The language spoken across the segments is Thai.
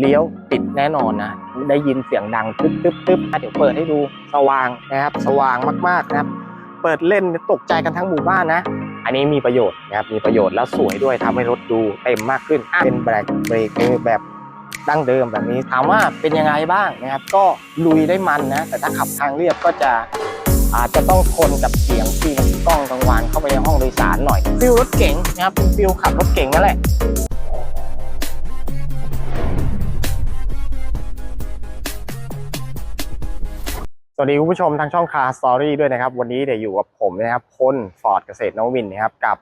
เลี้ยวติดแน่นอนนะ ได้ยินเสียงดังตึ๊บตึ๊บตึ๊บอะเดี๋ยวเปิดให้ดูสว่างนะครับ สว่างมากๆนะครับ เปิดเล่นตกใจกันทั้งหมู่บ้านนะ อันนี้มีประโยชน์นะครับ มีประโยชน์แล้วสวยด้วยทำให้รถดูเต็มมากขึ้นอะเป็นแบรกเบรกมือแบบดั้งเดิมแบบนี้ ถามว่าเป็นยังไงบ้างนะครับ ก็ลุยได้มันนะ แต่ถ้าขับทางเรียบก็จะอาจจะต้องทนกับเสียงที่มันกล้องกลางวันเข้าไปในห้องโดยสารหน่อยฟิลรถเก๋งนะครับเป็นฟิลขับรถเก๋งนั่นแหละ สวัสดีคุณผู้ชมทางช่องคาสตอรี่ด้วยนะครับ วันนี้เดี๋ยวอยู่กับผมนะครับพลฟอร์ดเกษตรนวินนะครับกับ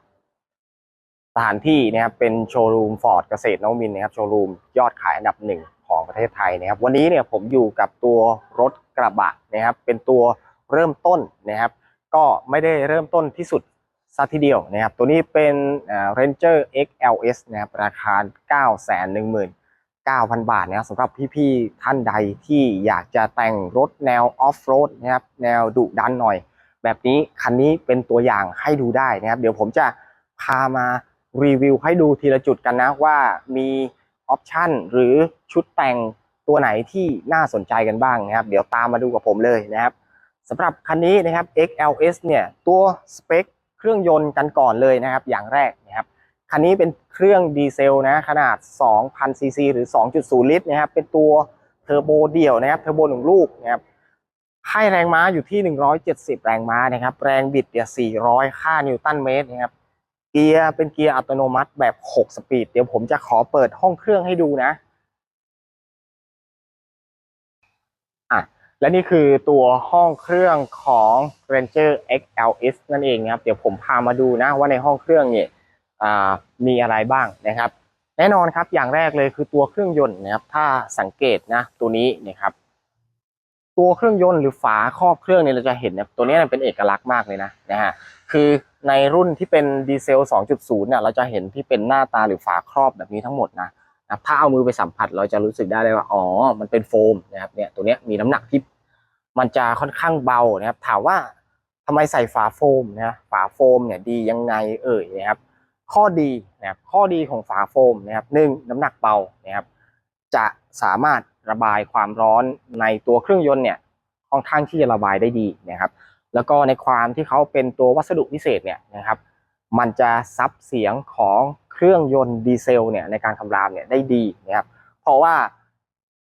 สถานที่นะครับเป็นโชว์รูมฟอร์ดเกษตรนวินนะครับโชว์รูมยอดขายอันดับหนึ่งของประเทศไทยนะครับ วันนี้เนี่ยผมอยู่กับตัวรถกระบะนะครับ เป็นตัวเริ่มต้นนะครับ ก็ไม่ได้เริ่มต้นที่สุดซะทีเดียวนะครับ ตัวนี้เป็นอ่า Ranger XLS นะครับราคา 9 1 0 0 0 9,000 บาทนะครับสำหรับพี่ๆท่านใดที่อยากจะแต่งรถแนวออฟโรดนะครับแนวดุดันหน่อย แบบนี้คันนี้เป็นตัวอย่างให้ดูได้นะครับ เดี๋ยวผมจะพามารีวิวให้ดูทีละจุดกันนะว่ามีออปชันหรือชุดแต่งตัวไหนที่น่าสนใจกันบ้างนะครับ เดี๋ยวตามมาดูกับผมเลยนะครับสำหรับคันนี้นะครับ XLS เนี่ยตัวสเปคเครื่องยนต์กันก่อนเลยนะครับ อย่างแรกนะครับ คันนี้เป็นเครื่องดีเซลนะขนาด 2,000ซีซีหรือ 2.0 ลิตรนะครับเป็นตัวเทอร์โบเดี่ยวนะครับเทอร์โบหนึ่งลูกนะครับให้แรงม้าอยู่ที่ 170 แรงม้านะครับแรงบิดเนี่ย400 ค่านิวตันเมตรนะครับเกียร์เป็นเกียร์อัตโนมัติแบบ 6 สปีด เดี๋ยวผมจะขอเปิดห้องเครื่องให้ดูนะอะและนี่คือตัวห้องเครื่องของ Ranger XLS นั่นเองนะครับ เดี๋ยวผมพามาดูนะว่าในห้องเครื่องเนี่ย มีอะไรบ้างนะครับ แน่นอนครับอย่างแรกเลยคือตัวเครื่องยนต์นะครับถ้าสังเกตนะตัวนี้นะครับตัวเครื่องยนต์หรือฝาครอบเครื่องเนี่ยเราจะเห็นเนี่ยตัวนี้เป็นเอกลักษณ์มากเลยนะนะฮะคือในรุ่นที่เป็นดีเซล 2.0 เนี่ยเราจะเห็นที่เป็นหน้าตาหรือฝาครอบแบบนี้ทั้งหมดนะนะถ้าเอามือไปสัมผัสเราจะรู้สึกได้เลยว่าอ๋อมันเป็นโฟมนะครับเนี่ยตัวนี้มีน้ำหนักที่มันจะค่อนข้างเบานะครับ ถามว่าทำไมใส่ฝาโฟมนะฝาโฟมเนี่ยดียังไงเอ่ยนะครับ ข้อดีนะครับข้อดีของฝาโฟมนะครับหนึ่งน้ำหนักเบานะครับจะสามารถระบายความร้อนในตัวเครื่องยนต์เนี่ยค่อนข้างที่จะระบายได้ดีนะครับ แล้วก็ในความที่เขาเป็นตัววัสดุพิเศษเนี่ยนะครับ มันจะซับเสียงของเครื่องยนต์ดีเซลเนี่ยในการคำรามเนี่ยได้ดีนะครับ เพราะว่า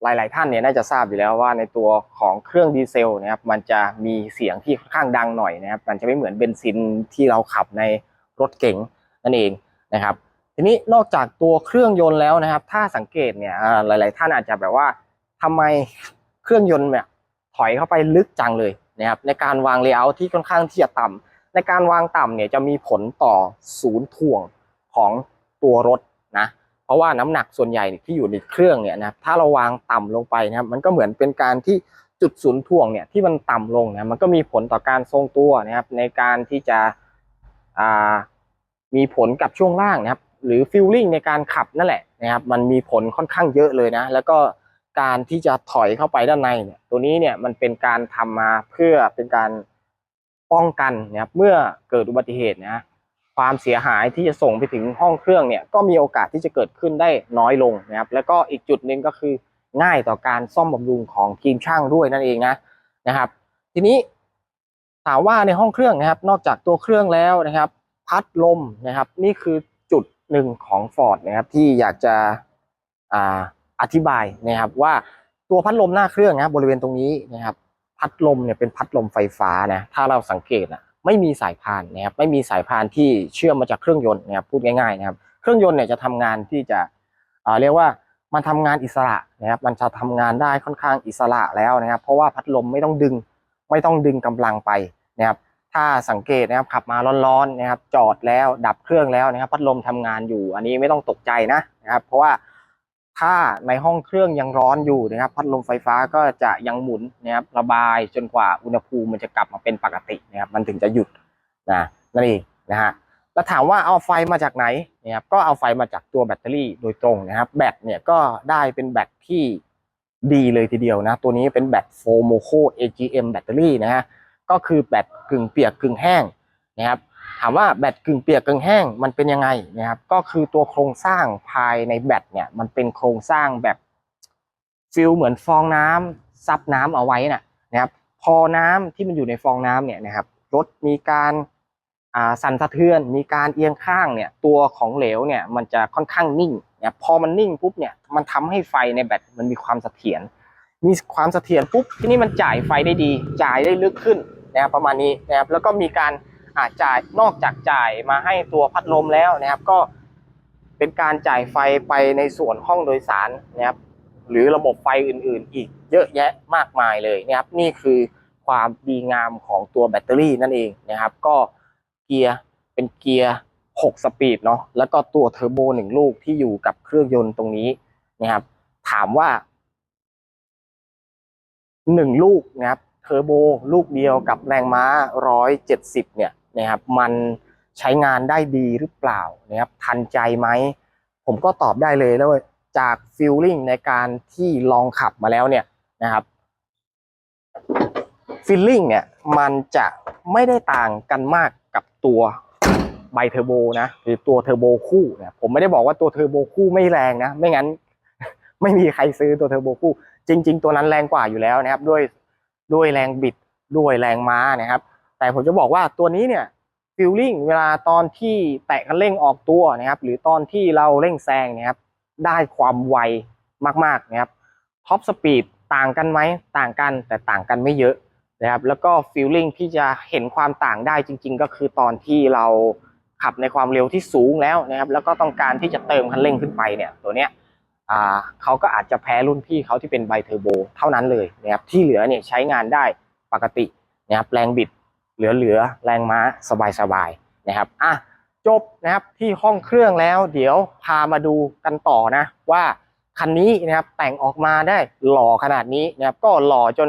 หลาย ๆ ท่านเนี่ยน่าจะทราบอยู่แล้วว่าในตัวของเครื่องดีเซลนะครับ มันจะมีเสียงที่ค่อนข้างดังหน่อยนะครับ มันจะไม่เหมือนเบนซินที่เราขับในรถเก๋ง นั่นเองนะครับทีนี้นอกจากตัวเครื่องยนต์แล้วนะครับ ถ้าสังเกตเนี่ยอ่าหลาย ๆ ท่านอาจจะแบบว่าทำไมเครื่องยนต์เนี่ยถอยเข้าไปลึกจังเลยนะครับในการวางเลเยอร์ที่ค่อนข้างที่จะต่ำในการวางต่ำเนี่ยจะมีผลต่อศูนย์ถ่วงของตัวรถนะเพราะว่าน้ำหนักส่วนใหญ่ที่อยู่ในเครื่องเนี่ยนะครับถ้าเราวางต่ำลงไปนะครับมันก็เหมือนเป็นการที่จุดศูนย์ถ่วงเนี่ยที่มันต่ำลงนะมันก็มีผลต่อการทรงตัวนะครับในการที่จะอ่า มีผลกับช่วงล่างนะครับ หรือฟิลลิ่งในการขับนั่นแหละนะครับ มันมีผลค่อนข้างเยอะเลยนะ แล้วก็การที่จะถอยเข้าไปด้านในเนี่ย ตัวนี้เนี่ยมันเป็นการทำมาเพื่อเป็นการป้องกันนะครับ เมื่อเกิดอุบัติเหตุนะความเสียหายที่จะส่งไปถึงห้องเครื่องเนี่ย ก็มีโอกาสที่จะเกิดขึ้นได้น้อยลงนะครับ แล้วก็อีกจุดหนึ่งก็คือง่ายต่อการซ่อมบำรุงของทีมช่างด้วยนั่นเองนะนะครับ ทีนี้ถามว่าในห้องเครื่องนะครับ นอกจากตัวเครื่องแล้วนะครับ พัดลมนะครับ นี่คือจุดหนึ่งของ Ford นะครับที่อยากจะออธิบายนะครับว่าตัวพัดลมหน้าเครื่องนะบริเวณตรงนี้นะครับพัดลมเนี่ยเป็นพัดลมไฟฟ้านะถ้าเราสังเกตนะไม่มีสายพานนะครับไม่มีสายพานที่เชื่อมมาจากเครื่องยนต์นะครับพูดง่ายๆนะครับเครื่องยนต์เนี่ยจะทำงานที่จะเรียกว่ามันทำงานอิสระนะครับมันจะทำงานได้ค่อนข้างอิสระแล้วนะครับ เพราะว่าพัดลมไม่ต้องดึงไม่ต้องดึงกำลังไปนะครับ ถ้าสังเกตนะครับขับมาร้อนๆนะครับจอดแล้วดับเครื่องแล้วนะครับ พัดลมทำงานอยู่ อันนี้ไม่ต้องตกใจนะนะครับ เพราะว่าถ้าในห้องเครื่องยังร้อนอยู่นะครับ พัดลมไฟฟ้าก็จะยังหมุนนะครับระบายจนกว่าอุณหภูมิมันจะกลับมาเป็นปกตินะครับ มันถึงจะหยุดนะนั่นเองนะฮะแล้วถามว่าเอาไฟมาจากไหนนะครับก็เอาไฟมาจากตัวแบตเตอรี่โดยตรงนะครับ แบตเนี่ยก็ได้เป็นแบตที่ดีเลยทีเดียวนะ ตัวนี้เป็นแบตโฟโมโค AGM แบตเตอรี่นะฮะ ก็คือแบตกึ่งเปียกกึ่งแห้งนะครับถามว่าแบตกึ่งเปียกกึ่งแห้งมันเป็นยังไงนะครับก็คือตัวโครงสร้างภายในแบตเนี่ยมันเป็นโครงสร้างแบบฟิลเหมือนฟองน้ำซับน้ำเอาไว้นะนะครับพอน้ำที่มันอยู่ในฟองน้ำเนี่ยนะครับรถมีการสั่นสะเทือนมีการเอียงข้างเนี่ยตัวของเหลวเนี่ยมันจะค่อนข้างนิ่งเนะครับพอมันนิ่งปุ๊บเนี่ยมันทำให้ไฟในแบตมันมีความเสถียรมีความเสถียรปุ๊บที่นี่มันจ่ายไฟได้ดี จ่ายได้ลึกขึ้น นะครับประมาณนี้นะครับแล้วก็มีการอาจ่ายนอกจากจ่ายมาให้ตัวพัดลมแล้วนะครับ ก็เป็นการจ่ายไฟไปในส่วนห้องโดยสารนะครับ หรือระบบไฟอื่นๆ อีกเยอะแยะมากมายเลยนะครับ นี่คือความดีงามของตัวแบตเตอรี่นั่นเองนะครับ ก็เกียร์เป็นเกียร์ 6 สปีดเนาะแล้วก็ตัวเทอร์โบหนึ่งลูกที่อยู่กับเครื่องยนต์ตรงนี้นะครับ ถามว่าหนึ่งลูกนะครับ เทอร์โบลูกเดียวกับแรงม้า 170 เนี่ยนะครับมันใช้งานได้ดีหรือเปล่านะครับทันใจไหม ผมก็ตอบได้เลยแล้วจากฟีลลิ่งในการที่ลองขับมาแล้วเนี่ยนะครับฟีลลิ่งเนี่ยมันจะไม่ได้ต่างกันมากกับตัวไบเทอร์โบนะหรือตัวเทอร์โบคู่เนี่ยผมไม่ได้บอกว่าตัวเทอร์โบคู่ไม่แรงนะ ไม่งั้น ไม่มีใครซื้อตัวเทอร์โบคู่ จริง ๆ ตัวนั้นแรงกว่าอยู่แล้วนะครับ ด้วย ด้วยแรงบิดด้วยแรงม้านะครับ แต่ผมจะบอกว่าตัวนี้เนี่ยฟีลลิ่งเวลาตอนที่แตะคันเร่งออกตัวนะครับ หรือตอนที่เราเร่งแซงนะครับ ได้ความไวมากๆนะครับท็อปสปีดต่างกันไหมต่างกันแต่ต่างกันไม่เยอะนะครับ แล้วก็ฟีลลิ่งที่จะเห็นความต่างได้จริง ๆ ก็คือตอนที่เราขับในความเร็วที่สูงแล้วนะครับ แล้วก็ต้องการที่จะเติมคันเร่งขึ้นไปเนี่ยตัวเนี้ย อ่าเขาก็อาจจะแพ้รุ่นพี่เขาที่เป็นไบเทอร์โบเท่านั้นเลยนะครับที่เหลือเนี่ยใช้งานได้ปกตินะครับแรงบิดเหลือๆแรงม้าสบายๆนะครับอะจบนะครับที่ห้องเครื่องแล้วเดี๋ยวพามาดูกันต่อนะว่าคันนี้นะครับแต่งออกมาได้หล่อขนาดนี้นะครับก็หล่อจน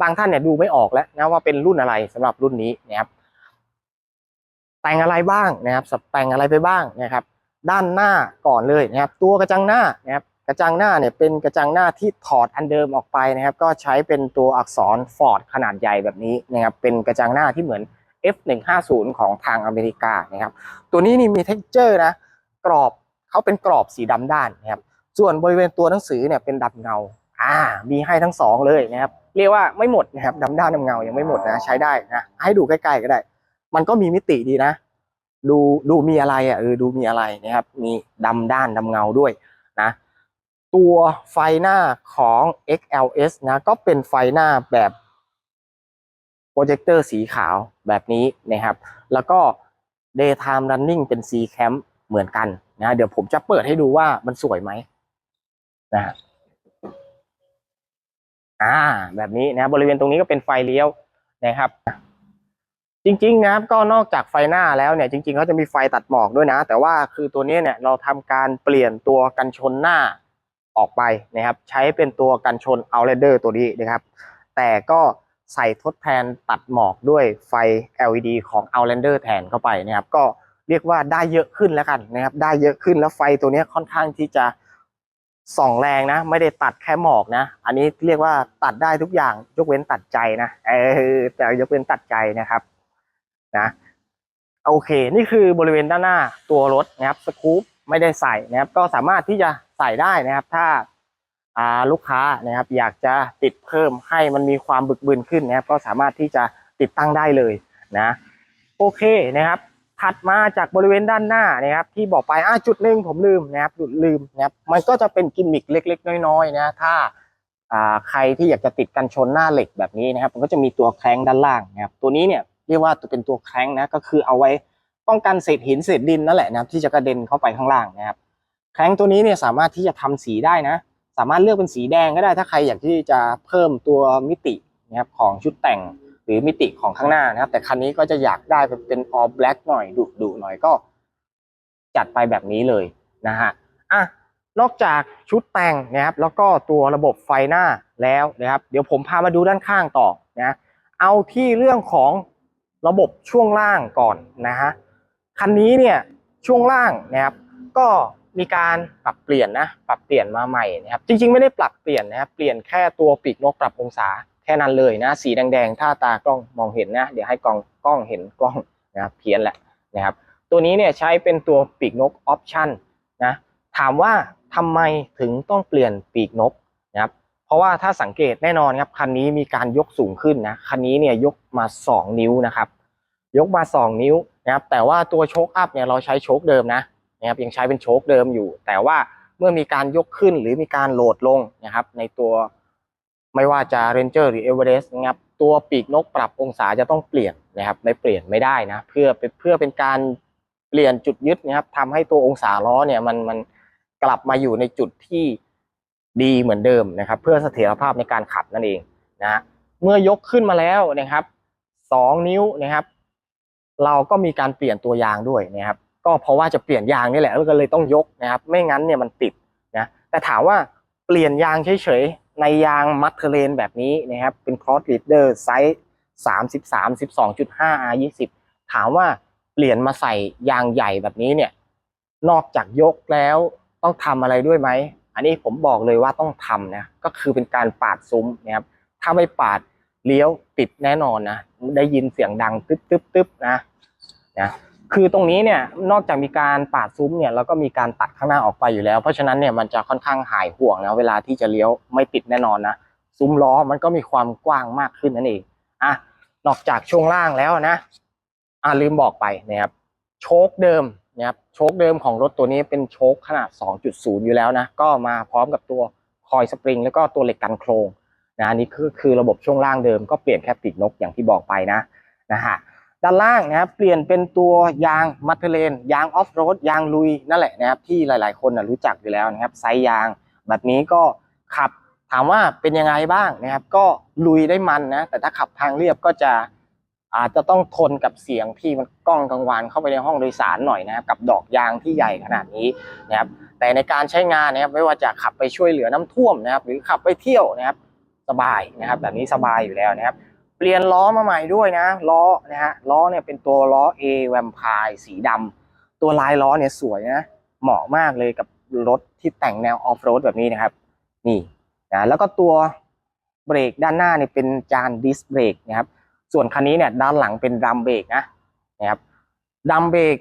บางท่านเนี่ยดูไม่ออกแล้วนะว่าเป็นรุ่นอะไรสำหรับรุ่นนี้นะครับ แต่งอะไรบ้างนะครับแต่งอะไรไปบ้างนะครับ ด้านหน้าก่อนเลยนะครับ ตัวกระจังหน้านะครับ กระจังหน้าเนี่ยเป็นกระจังหน้าที่ถอดอันเดิมออกไปนะครับ ก็ใช้เป็นตัวอักษรฟอร์ดขนาดใหญ่แบบนี้นะครับ เป็นกระจังหน้าที่เหมือน F150 ของทางอเมริกานะครับ ตัวนี้นี่มี t e x t อร์นะกรอบเขาเป็นกรอบสีดำด้านนะครับ ส่วนบริเวณตัวหนังสือเนี่ยเป็นดำเงา อ่า มีให้ทั้งสองเลยนะครับ เรียกว่าไม่หมดนะครับดำด้านดำเงายังไม่หมดนะ ใช้ได้นะ ให้ดูใกล้ๆก็ได้ มันก็มีมิติดีนะ ดูดูมีอะไรอะเออดูมีอะไรนะครับ มีดำด้านดำเงาด้วยนะ ตัวไฟหน้าของ XLS นะก็เป็นไฟหน้าแบบโปรเจคเตอร์สีขาวแบบนี้นะครับ แล้วก็ daytime running เป็น C cam เหมือนกันนะเดี๋ยวผมจะเปิดให้ดูว่ามันสวยไหมนะอ่าแบบนี้นะบริเวณตรงนี้ก็เป็นไฟเลี้ยวนะครับ จริงๆนะครับก็นอกจากไฟหน้าแล้วเนี่ยจริงๆเขาจะมีไฟตัดหมอกด้วยนะ แต่ว่าคือตัวนี้เนี่ยเราทำการเปลี่ยนตัวกันชนหน้า ออกไปนะครับ ใช้เป็นตัวกันชน Outlander ตัวนี้นะครับ แต่ก็ใส่ทดแทนตัดหมอกด้วยไฟ LED ของ Outlander แทนเข้าไปนะครับ ก็เรียกว่าได้เยอะขึ้นแล้วกันนะครับ ได้เยอะขึ้นแล้วไฟตัวนี้ค่อนข้างที่จะส่องแรงนะ ไม่ได้ตัดแค่หมอกนะ อันนี้เรียกว่าตัดได้ทุกอย่างยกเว้นตัดใจนะ เออแต่ยกเว้นตัดใจนะครับนะโอเค นี่คือบริเวณด้านหน้าตัวรถนะครับสกู๊ปไม่ได้ใส่นะครับ ก็สามารถที่จะ ใส่ได้นะครับ ถ้าลูกค้านะครับ อยากจะติดเพิ่มให้มันมีความบึกบึนขึ้นนะครับ ก็สามารถที่จะติดตั้งได้เลยนะ โอเคนะครับถัดมาจากบริเวณด้านหน้านะครับ ที่บอกไปอ่าจุดหนึ่งผมลืมนะครับจุดลืมนะครับ มันก็จะเป็นกิมมิคเล็ก ๆ น้อยๆนะถ้าอ่าใครที่อยากจะติดกันชนหน้าเหล็กแบบนี้นะครับ มันก็จะมีตัวแคร้งด้านล่างนะครับ ตัวนี้เนี่ยเรียกว่าตัวเป็นตัวแคร้งนะก็คือเอาไว้ป้องกันเศษหินเศษดินนั่นแหละนะครับ ที่จะกระเด็นเข้าไปข้างล่างนะครับ แคร้งตัวนี้เนี่ยสามารถที่จะทำสีได้นะ สามารถเลือกเป็นสีแดงก็ได้ถ้าใครอยากที่จะเพิ่มตัวมิตินะครับของชุดแต่งหรือมิติของข้างหน้านะครับ แต่คันนี้ก็จะอยากได้เป็น all black หน่อยดุดุหน่อยก็ จัดไปแบบนี้เลยนะฮะอะนอกจากชุดแต่งนะครับ แล้วก็ตัวระบบไฟหน้าแล้วนะครับ เดี๋ยวผมพามาดูด้านข้างต่อนะเอาที่เรื่องของระบบช่วงล่างก่อนนะฮะคันนี้เนี่ยช่วงล่างนะครับ ก็ มีการปรับเปลี่ยนนะ ปรับเปลี่ยนมาใหม่นะครับ จริง ๆ ไม่ได้ปรับเปลี่ยนนะครับ เปลี่ยนแค่ตัวปีกนกปรับองศาแค่นั้นเลยนะ สีแดงๆ ถ้าตากล้องมองเห็นนะ เดี๋ยวให้กล้องกล้องเห็นกล้องนะครับเพี้ยนแหละนะครับ ตัวนี้เนี่ยใช้เป็นตัวปีกนกออปชั่นนะ ถามว่าทำไมถึงต้องเปลี่ยนปีกนกนะครับเพเพราะว่าถ้าสังเกตแน่นอนครับ คันนี้มีการยกสูงขึ้นนะ คันนี้เนี่ยยกมา 2 นิ้วนะครับ ยกมา 2 นิ้วนะครับ แต่ว่าตัวโชคอัพเนี่ยเราใช้โชคเดิมนะ นะครับยังใช้เป็นโชคเดิมอยู่ แต่ว่าเมื่อมีการยกขึ้นหรือมีการโหลดลงนะครับ ในตัวไม่ว่าจะ Ranger หรือ Everest นะครับตัวปีกนกปรับองศาจะต้องเปลี่ยนนะครับไม่เปลี่ยนไม่ได้นะเพื่อเพื่อเป็นการเปลี่ยนจุดยึดนะครับทำให้ตัวองศาล้อเนี่ยมันมันกลับมาอยู่ในจุดที่ดีเหมือนเดิมนะครับ เพื่อเสถียรภาพในการขับนั่นเองนะฮะเมื่อยกขึ้นมาแล้วนะครับสองนิ้วนะครับ เราก็มีการเปลี่ยนตัวยางด้วยนะครับ ก็เพราะว่าจะเปลี่ยนยางนี่แหละก็เลยต้องยกนะครับไม่งั้นเนี่ยมันติดนะแต่ถามว่าเปลี่ยนยางเฉยๆในยางมัดเทเลนแบบนี้นะครับเป็นครอสลีดเดอร์ไซส์สามสิบสามสิบสองจุดห้า R ยี่สิบถามว่าเปลี่ยนมาใส่ยางใหญ่แบบนี้เนี่ยนอกจากยกแล้วต้องทำอะไรด้วยไหม อันนี้ผมบอกเลยว่าต้องทำนะก็คือเป็นการปาดซุ้มนะครับถ้าไม่ปาดเลี้ยวติดแน่นอนนะได้ยินเสียงดังตึ๊บตึ๊บตึ๊บนะนะ คือตรงนี้เนี่ยนอกจากมีการปาดซุ้มเนี่ยแล้วก็มีการตัดข้างหน้าออกไปอยู่แล้ว เพราะฉะนั้นเนี่ยมันจะค่อนข้างหายห่วงนะเวลาที่จะเลี้ยวไม่ติดแน่นอนนะซุ้มล้อมันก็มีความกว้างมากขึ้นนั่นเองอะนอกจากช่วงล่างแล้วนะอะลืมบอกไปนะครับโชคเดิมนะครับโชคเดิมของรถตัวนี้เป็นโชคขนาด 2.0 อยู่แล้วนะก็มาพร้อมกับตัวคอยสปริงแล้วก็ตัวเหล็กกันโครงนะอันนี้คือคือระบบช่วงล่างเดิมก็เปลี่ยนแค่ปีกนกอย่างที่บอกไปนะนะฮะ ด้านล่างนะครับเปลี่ยนเป็นตัวยางมัตเทเลนยางออฟโรดยางลุยนั่นแหละนะครับที่หลายๆ คนนะรู้จักอยู่แล้วนะครับไซส์ยาง แบบนี้ก็ขับถามว่าเป็นยังไงบ้างนะครับ ก็ลุยได้มันนะแต่ถ้าขับทางเรียบก็จะอาจจะต้องทนกับเสียงที่มันก้องกังวานเข้าไปในห้องโดยสารหน่อยนะครับกับดอกยางที่ใหญ่ขนาดนี้นะครับแต่ในการใช้งานนะครับไม่ว่าจะขับไปช่วยเหลือน้ำท่วมนะครับ หรือขับไปเที่ยวนะครับ สบายนะครับ แบบนี้สบายอยู่แล้วนะครับ เปลี่ยนล้อมาใหม่ด้วยนะ ล้อนะฮะล้อเนี่ยเป็นตัวล้อ A Vampire สีดำตัวลายล้อเนี่ยสวยนะ เหมาะมากเลยกับรถที่แต่งแนวออฟโรดแบบนี้นะครับ นี่นะแล้วก็ตัวเบรกด้านหน้าเนี่ยเป็นจานดิสเบรกนะครับ ส่วนคันนี้เนี่ยด้านหลังเป็นดัมเบรกนะนะครับดัมเบรก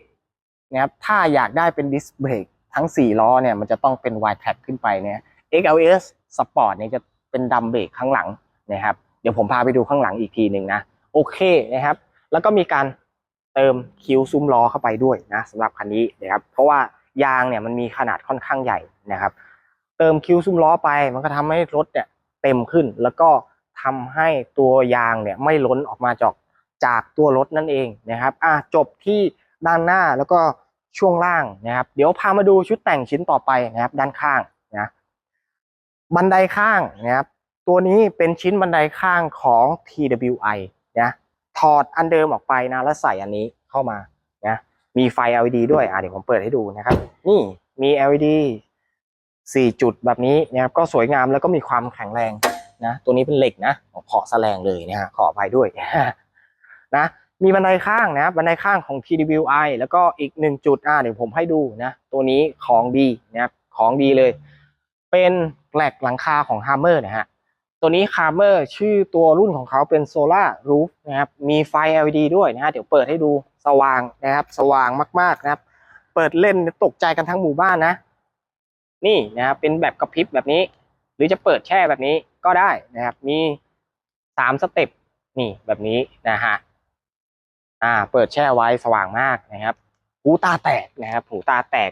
นะครับถ้าอยากได้เป็นดิสเบรกทั้ง 4 ล้อเนี่ยมันจะต้องเป็น Y track ขึ้นไปเนี่ย XLS Sport เนี่ยจะเป็นดัมเบรกข้างหลังนะครับ เดี๋ยวผมพาไปดูข้างหลังอีกทีหนึ่งนะ โอเคนะครับ แล้วก็มีการเติมคิ้วซุ้มล้อเข้าไปด้วยนะสำหรับคันนี้นะครับ เพราะว่ายางเนี่ยมันมีขนาดค่อนข้างใหญ่นะครับ เติมคิ้วซุ้มล้อไปมันก็ทำให้รถเนี่ยเต็มขึ้น แล้วก็ทำให้ตัวยางเนี่ยไม่ล้นออกมาจากจากตัวรถนั่นเองนะครับอะจบที่ด้านหน้าแล้วก็ช่วงล่างนะครับ เดี๋ยวพามาดูชุดแต่งชิ้นต่อไปนะครับ ด้านข้างนะบันไดข้างนะครับ ตัวนี้เป็นชิ้นบันไดข้างของ TWI นะถอดอันเดิมออกไปนะแล้วใส่อันนี้เข้ามานะมีไฟ LED ด้วยอะเดี๋ยวผมเปิดให้ดูนะครับ นี่มี LED 4 จุดแบบนี้นะครับก็สวยงามแล้วก็มีความแข็งแรงนะตัวนี้เป็นเหล็กนะขอแสลงเลยนะฮะขอไปด้วยนะมีบันไดข้างนะบันไดข้างของ TWI แล้วก็อีกหนึ่งจุดอะเดี๋ยวผมให้ดูนะตัวนี้ของดีนะครับของดีเลย เป็นแปลกหลังคาของ Hammer นะฮะ ตัวนี้คาร์เมอร์ชื่อตัวรุ่นของเขาเป็นโซลาร์รูฟนะครับมีไฟ LED ด้วยนะฮะเดี๋ยวเปิดให้ดูสว่างนะครับ สว่างมากๆนะครับ เปิดเล่นตกใจกันทั้งหมู่บ้านนะ นี่นะครับเป็นแบบกระพริบแบบนี้ หรือจะเปิดแช่แบบนี้ก็ได้นะครับ มีสามสเต็ปนี่แบบนี้นะฮะอ่า เปิดแช่ไว้สว่างมากนะครับ หูตาแตกนะครับ หูตาแตก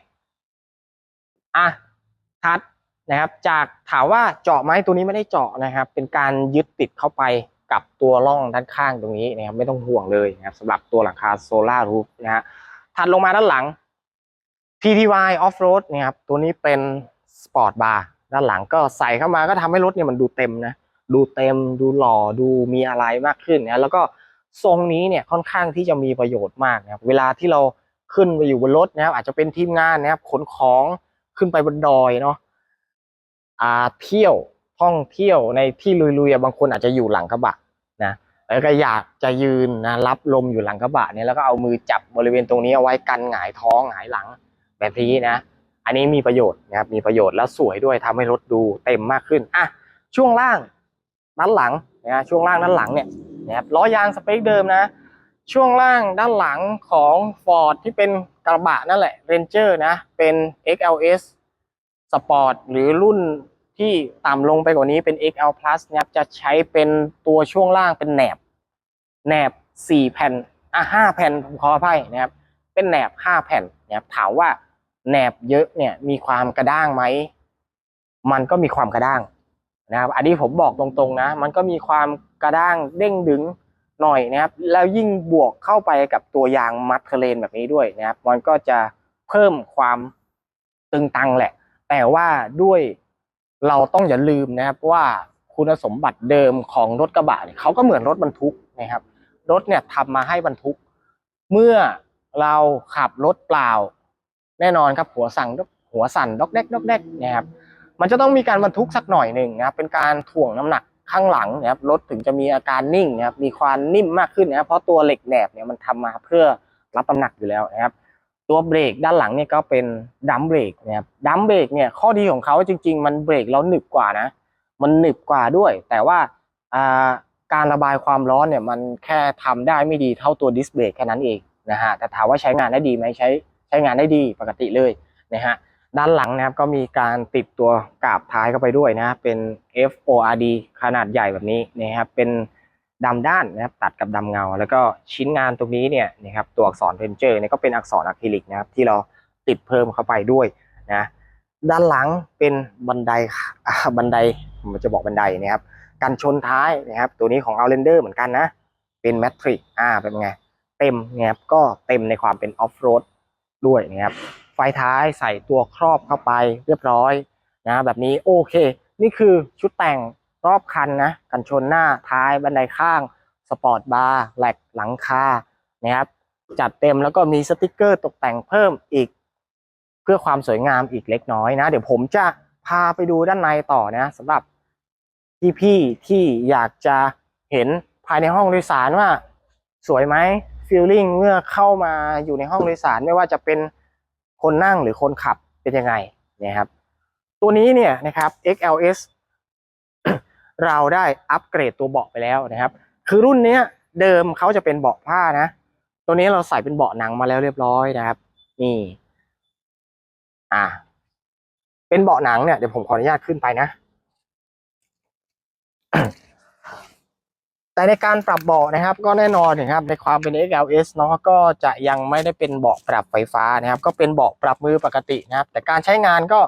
อะทัด นะครับ จากถามว่าเจาะไหมตัวนี้ไม่ได้เจาะนะครับ เป็นการยึดติดเข้าไปกับตัวร่องด้านข้างตรงนี้นะครับ ไม่ต้องห่วงเลยนะครับสำหรับตัวหลังคาโซลารูฟนะฮะถัดลงมาด้านหลัง TTY Off-Road นะครับตัวนี้เป็นสปอร์ตบาร์ด้านหลังก็ใส่เข้ามาก็ทำให้รถเนี่ยมันดูเต็มนะดูเต็มดูหล่อดูมีอะไรมากขึ้นนะแล้วก็ทรงนี้เนี่ยค่อนข้างที่จะมีประโยชน์มากนะครับเวลาที่เราขึ้นไปอยู่บนรถนะครับอาจจะเป็นทีมงานนะครับขนของขึ้นไปบนดอยเนาะ อาเที่ยวท่องเที่ยวในที่ลุยๆบางคนอาจจะอยู่หลังกระบะนะแล้วก็อยากจะยืนนะรับลมอยู่หลังกระบะเนี่ยแล้วก็เอามือจับบริเวณตรงนี้เอาไว้กันหงายท้องหงายหลังแบบนี้นะ อันนี้มีประโยชน์นะครับมีประโยชน์แล้วสวยด้วยทำให้รถดูเต็มมากขึ้นอะช่วงล่างด้านหลังนะช่วงล่างด้านหลังเนี่ยนะครับล้อยางสเปคเดิมนะ ช่วงล่างด้านหลังของ Ford ที่เป็นกระบะนั่นแหละ Ranger นะเป็น XLS สปอร์ตหรือรุ่นที่ต่ำลงไปกว่านี้เป็น XL Plus นะครับจะใช้เป็นตัวช่วงล่างเป็นแหนบ แหนบสี่แผ่นอะห้าแผ่นผมขออภัยนะครับ เป็นแหนบห้าแผ่นนะครับถามว่าแหนบเยอะเนี่ยมีความกระด้างไหม มันก็มีความกระด้างนะครับ อันนี้ผมบอกตรงๆนะ มันก็มีความกระด้างเด้งดึงหน่อยนะครับ แล้วยิ่งบวกเข้าไปกับตัวยางมัดเทเลนแบบนี้ด้วยนะครับ มันก็จะเพิ่มความตึงตังแหละ แต่ว่าด้วยเราต้องอย่าลืมนะครับว่าคุณสมบัติเดิมของรถกระบะเนี่ยเขาก็เหมือนรถบรรทุกนะครับ รถเนี่ยทำมาให้บรรทุก เมื่อเราขับรถเปล่า แน่นอนครับหัวสั่งหัวสั่นดอกแดกดอกแดกนะครับ มันจะต้องมีการบรรทุกสักหน่อยหนึ่งนะครับเป็นการถ่วงน้ำหนักข้างหลังนะครับรถถึงจะมีอาการนิ่งนะครับมีความนิ่มมากขึ้นนะครับเพราะตัวเหล็กแหนบเนี่ยมันทำมาเพื่อรับน้ำหนักอยู่แล้วนะครับ ตัวเบรกด้านหลังเนี่ยก็เป็นดัมเบรกนะครับดัมเบรกเนี่ยข้อดีของเขาจริง ๆ มันเบรกแล้วหนึบกว่านะ มันหนึบกว่าด้วย แต่ว่าการระบายความร้อนเนี่ยมันแค่ทำได้ไม่ดีเท่าตัวดิสเบรกแค่นั้นเองนะฮะแต่ถามว่าใช้งานได้ดีไหมใช้ใช้งานได้ดีปกติเลยนะฮะด้านหลังนะครับก็มีการติดตัวกาบท้ายเข้าไปด้วยนะเป็น FORD ขนาดใหญ่แบบนี้นะครับเป็น ดำด้านนะครับตัดกับดำเงา แล้วก็ชิ้นงานตรงนี้เนี่ยนะครับตัวอักษรเพนเจอร์เนี่ยก็เป็นอักษรอะคริลิกนะครับที่เราติดเพิ่มเข้าไปด้วยนะด้านหลังเป็นบันไดบันไดผมจะบอกบันไดนะครับกันชนท้ายนะครับ ตัวนี้ของ Outlander เหมือนกันนะ เป็นแมทริกอ่าเป็นไง เต็มนะครับก็เต็มในความเป็นออฟโรดด้วยนะครับ ไฟท้ายใส่ตัวครอบเข้าไปเรียบร้อยนะแบบนี้โอเค นี่คือชุดแต่ง รอบคันนะกันชนหน้าท้ายบันไดข้างสปอร์ตบาร์แหลกหลังคานะครับจัดเต็มแล้วก็มีสติกเกอร์ตกแต่งเพิ่มอีก เพื่อความสวยงามอีกเล็กน้อยนะ เดี๋ยวผมจะพาไปดูด้านในต่อนะสำหรับพี่ๆที่อยากจะเห็นภายในห้องโดยสารว่า สวยไหมฟีลลิ่งเมื่อเข้ามาอยู่ในห้องโดยสารไม่ว่าจะเป็นคนนั่งหรือคนขับเป็นยังไงนะครับ ตัวนี้เนี่ยนะครับ XLS เราได้อัปเกรดตัวเบาะไปแล้วนะครับ คือรุ่นเนี้ยเดิมเขาจะเป็นเบาะผ้านะ ตัวนี้เราใส่เป็นเบาะหนังมาแล้วเรียบร้อยนะครับ นี่ อ่า เป็นเบาะหนังเนี่ยเดี๋ยวผมขออนุญาตขึ้นไปนะ แต่ในการปรับเบาะนะครับ ก็แน่นอนนะครับ ในความเป็น XLS เนาะก็จะยังไม่ได้เป็นเบาะปรับไฟฟ้านะครับ ก็เป็นเบาะปรับมือปกตินะครับ แต่การใช้งานก็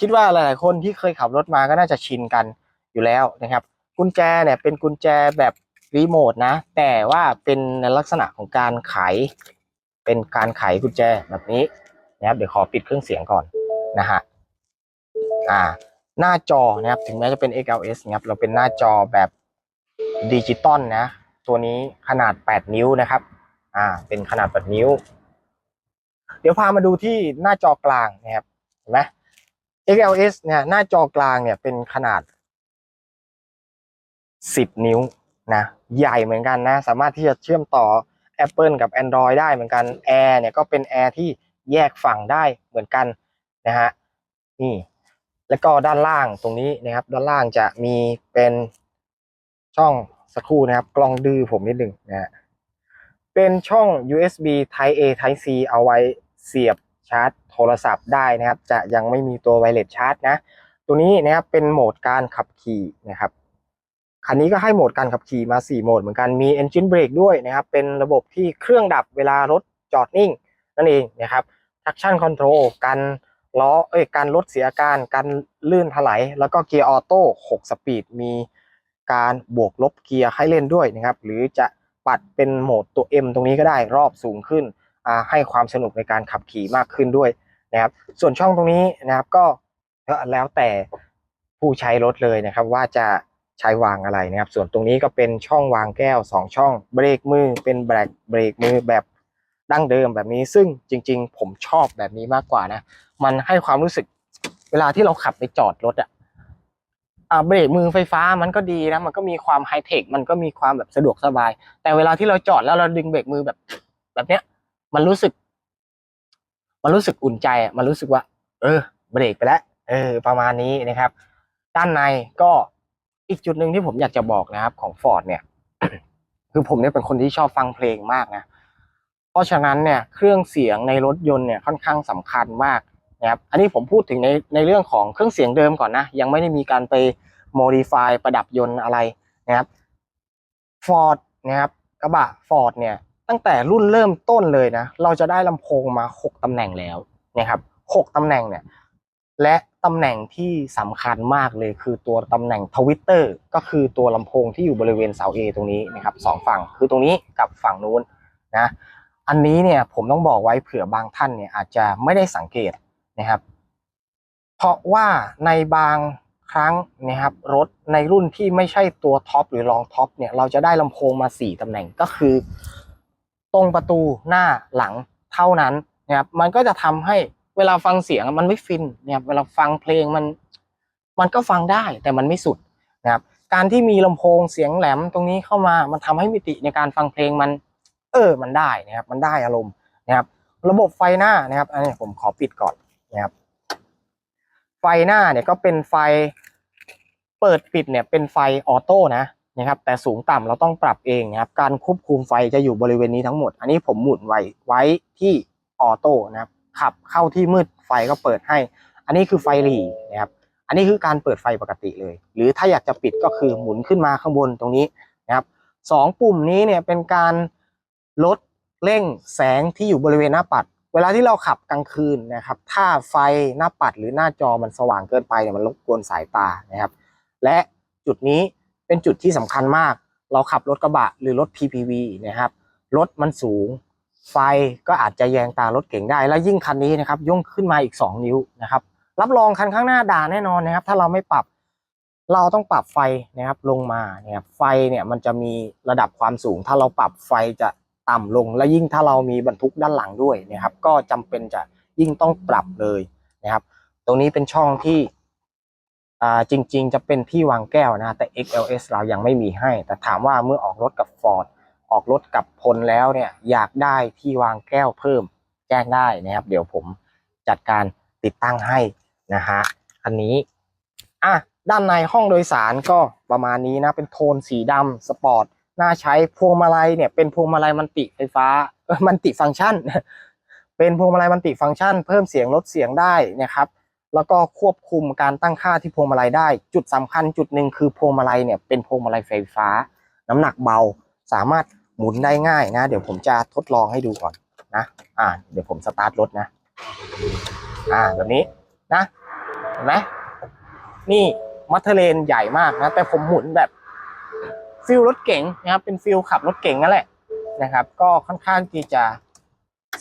คิดว่าหลาย ๆ คนที่เคยขับรถมาก็น่าจะชินกัน อยู่แล้วนะครับ กุญแจเนี่ยเป็นกุญแจแบบรีโมทนะ แต่ว่าเป็นในลักษณะของการไข เป็นการไขกุญแจแบบนี้นะครับ เดี๋ยวขอปิดเครื่องเสียงก่อนนะฮะ อ่า หน้าจอนะครับ ถึงแม้จะเป็น XLS นะครับ เราเป็นหน้าจอแบบดิจิตอลนะ ตัวนี้ขนาด 8 นิ้วนะครับ อ่า เป็นขนาด 8 นิ้ว เดี๋ยวพามาดูที่หน้าจอกลางนะครับ เห็นไหม XLS เนี่ย หน้าจอกลางเนี่ยเป็นขนาด 10 นิ้วนะใหญ่เหมือนกันนะ สามารถที่จะเชื่อมต่อ Apple กับ Android ได้เหมือนกัน Air เนี่ยก็เป็น Air ที่แยกฝั่งได้เหมือนกันนะฮะนี่แล้วก็ด้านล่างตรงนี้นะครับ ด้านล่างจะมีเป็นช่องสักครู่นะครับ กล้องดื้อผมนิดหนึ่งนะฮะเป็นช่อง USB Type A Type C เอาไว้เสียบชาร์จโทรศัพท์ได้นะครับ จะยังไม่มีตัวไวเลสชาร์จนะ ตัวนี้นะครับเป็นโหมดการขับขี่นะครับ คันนี้ก็ให้โหมดการขับขี่มา 4 โหมดเหมือนกัน มี Engine Brake ด้วยนะครับ เป็นระบบที่เครื่องดับเวลารถจอดนิ่ง นั่นเองนะครับ Traction Control กันล้อ เอ้ย การลดเสียอาการการลื่นถลาย แล้วก็เกียร์ออโต้6สปีด มีการบวกลบเกียร์ให้เล่นด้วยนะครับ หรือจะปัดเป็นโหมดตัว M ตรงนี้ก็ได้ รอบสูงขึ้น ให้ความสนุกในการขับขี่มากขึ้นด้วยนะครับ ส่วนช่องตรงนี้นะครับก็แล้วแต่ผู้ใช้รถเลยนะครับว่าจะ ใช้วางอะไรนะครับ ส่วนตรงนี้ก็เป็นช่องวางแก้ว 2 ช่องเบรกมือเป็นแบรกเบรกมือแบบดั้งเดิมแบบนี้ ซึ่งจริง ๆ ผมชอบแบบนี้มากกว่านะ มันให้ความรู้สึกเวลาที่เราขับไปจอดรถอะอ่าเบรกมือไฟฟ้ามันก็ดีนะ มันก็มีความไฮเทค มันก็มีความแบบสะดวกสบาย แต่เวลาที่เราจอดแล้วเราดึงเบรกมือแบบ แบบเนี้ย มันรู้สึก มันรู้สึกอุ่นใจอะมันรู้สึกว่า เออ เบรกไปแล้ว เออ ประมาณนี้นะครับ ด้านในก็ อีกจุดหนึ่งที่ผมอยากจะบอกนะครับ ของ Ford เนี่ย คือผมเนี่ยเป็นคนที่ชอบฟังเพลงมากนะ เพราะฉะนั้นเนี่ยเครื่องเสียงในรถยนต์เนี่ยค่อนข้างสำคัญมากนะครับ อันนี้ผมพูดถึงในในเรื่องของเครื่องเสียงเดิมก่อนนะ ยังไม่ได้มีการไป modify ประดับยนต์อะไรนะครับ Ford นะครับกระบะ Ford เนี่ยตั้งแต่รุ่นเริ่มต้นเลยนะ เราจะได้ลำโพงมา 6ตำแหน่งแล้วนะครับ6ตำแหน่งเนี่ย และตำแหน่งที่สำคัญมากเลยคือตัวตำแหน่งทวิตเตอร์ก็คือตัวลำโพงที่อยู่บริเวณเสา A ตรงนี้นะครับสองฝั่งคือตรงนี้กับฝั่งนู้นนะอันนี้เนี่ยผมต้องบอกไว้เผื่อบางท่านเนี่ยอาจจะไม่ได้สังเกตนะครับ เพราะว่าในบางครั้งนะครับรถในรุ่นที่ไม่ใช่ตัวท็อปหรือรองท็อปเนี่ยเราจะได้ลำโพงมา 4ตำแหน่งก็คือ ตรงประตูหน้าหลังเท่านั้นนะครับมันก็จะทำให้ เวลาฟังเสียงมันไม่ฟินเนะครับเวลาฟังเพลงมัน มันก็ฟังได้แต่มันไม่สุดนะครับ การที่มีลำโพงเสียงแหลมตรงนี้เข้ามามันทำให้มิติในการฟังเพลงมัน เออ มันได้นะครับ มันได้อารมณ์นะครับ ระบบไฟหน้านะครับ อันนี้ผมขอปิดก่อนนะครับ ไฟหน้าเนี่ยก็เป็นไฟเปิดปิดเนี่ยเป็นไฟออโต้นะนะครับ แต่สูงต่ำเราต้องปรับเองนะครับ การควบคุมไฟจะอยู่บริเวณนี้ทั้งหมด อันนี้ผมหมุนไว้ไว้ที่ออโต้นะครับ ขับเข้าที่มืดไฟก็เปิดให้ อันนี้คือไฟหลีนะครับ อันนี้คือการเปิดไฟปกติเลย หรือถ้าอยากจะปิดก็คือหมุนขึ้นมาข้างบนตรงนี้นะครับสองปุ่มนี้เนี่ยเป็นการลดเร่งแสงที่อยู่บริเวณหน้าปัด เวลาที่เราขับกลางคืนนะครับ ถ้าไฟหน้าปัดหรือหน้าจอมันสว่างเกินไปเนี่ยมันรบกวนสายตานะครับ และจุดนี้เป็นจุดที่สำคัญมาก เราขับรถกระบะหรือรถ PPV นะครับ รถมันสูง ไฟก็อาจจะแยงตารถเก่งได้ แล้วยิ่งคันนี้นะครับย่งขึ้นมาอีก 2 นิ้วนะครับ รับรองคันข้างหน้าด่าแน่นอนนะครับ ถ้าเราไม่ปรับเราต้องปรับไฟนะครับลงมาเนี่ยไฟเนี่ยมันจะมีระดับความสูง ถ้าเราปรับไฟจะต่ำลง และยิ่งถ้าเรามีบรรทุกด้านหลังด้วยนะครับ ก็จำเป็นจะยิ่งต้องปรับเลยนะครับ ตรงนี้เป็นช่องที่จริง ๆ จะเป็นที่วางแก้วนะแต่ XLS เรายังไม่มีให้ แต่ถามว่าเมื่อออกรถกับ Ford ออกรถกับพลแล้วเนี่ยอยากได้ที่วางแก้วเพิ่มแจ้งได้นะครับ เดี๋ยวผมจัดการติดตั้งให้นะฮะอันนี้อะด้านในห้องโดยสารก็ประมาณนี้นะ เป็นโทนสีดำสปอร์ตน่าใช้พวงมาลัยเนี่ยเป็นพวงมาลัยมันติไฟฟ้าเออมันติฟังก์ชัน เป็นพวงมาลัยมันติฟังก์ชัน เพิ่มเสียงลดเสียงได้นะครับ แล้วก็ควบคุมการตั้งค่าที่พวงมาลัยได้ จุดสำคัญจุดหนึ่งคือพวงมาลัยเนี่ยเป็นพวงมาลัยไฟฟ้า น้ำหนักเบาสามารถ หมุนได้ง่ายนะ เดี๋ยวผมจะทดลองให้ดูก่อนนะ อ่า เดี๋ยวผมสตาร์ทรถนะ อ่า แบบนี้นะ เห็นไหมนี่มัทเทเลนใหญ่มากนะ แต่ผมหมุนแบบฟิลรถเก๋งนะครับ เป็นฟิลขับรถเก๋งนั่นแหละนะครับ ก็ค่อนข้างที่จะ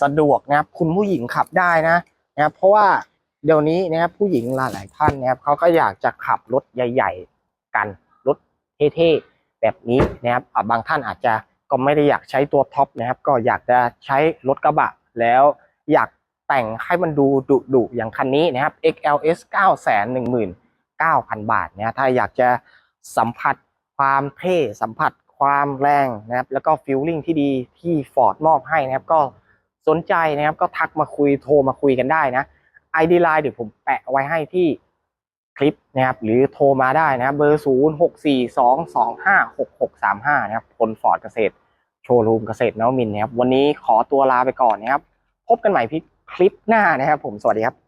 สะดวกนะครับ คุณผู้หญิงขับได้นะนะครับ เพราะว่าเดี๋ยวนี้นะครับผู้หญิงหลายๆท่านนะครับเขาก็อยากจะขับรถใหญ่ ๆ กันรถเท่ๆแบบนี้นะครับบางท่านอาจจะ ก็ไม่ได้อยากใช้ตัวท็อปนะครับ ก็อยากจะใช้รถกระบะ แล้วอยากแต่งให้มันดูดุดุอย่างคันนี้นะครับ XLS 9 1 9 0 0 0 บาทเนะถ้าอยากจะสัมผัสความเท่สัมผัสความแรงนะครับ แล้วก็ฟิลลิ่งที่ดีที่ Ford มอบให้นะครับ ก็สนใจนะครับ ก็ทักมาคุยโทรมาคุยกันได้นะ ID Line เดี๋ยวผมแปะไว้ให้ที่คลิปนะครับ หรือโทรมาได้นะครับ เบอร์ 0 6 4 2 2 5 6 6 3 5 นะครับพลฟอร์ดเกษตร โชว์รูมเกษตรนวมินนะครับ วันนี้ขอตัวลาไปก่อนนะครับ พบกันใหม่พิคลิปหน้านะครับผม สวัสดีครับ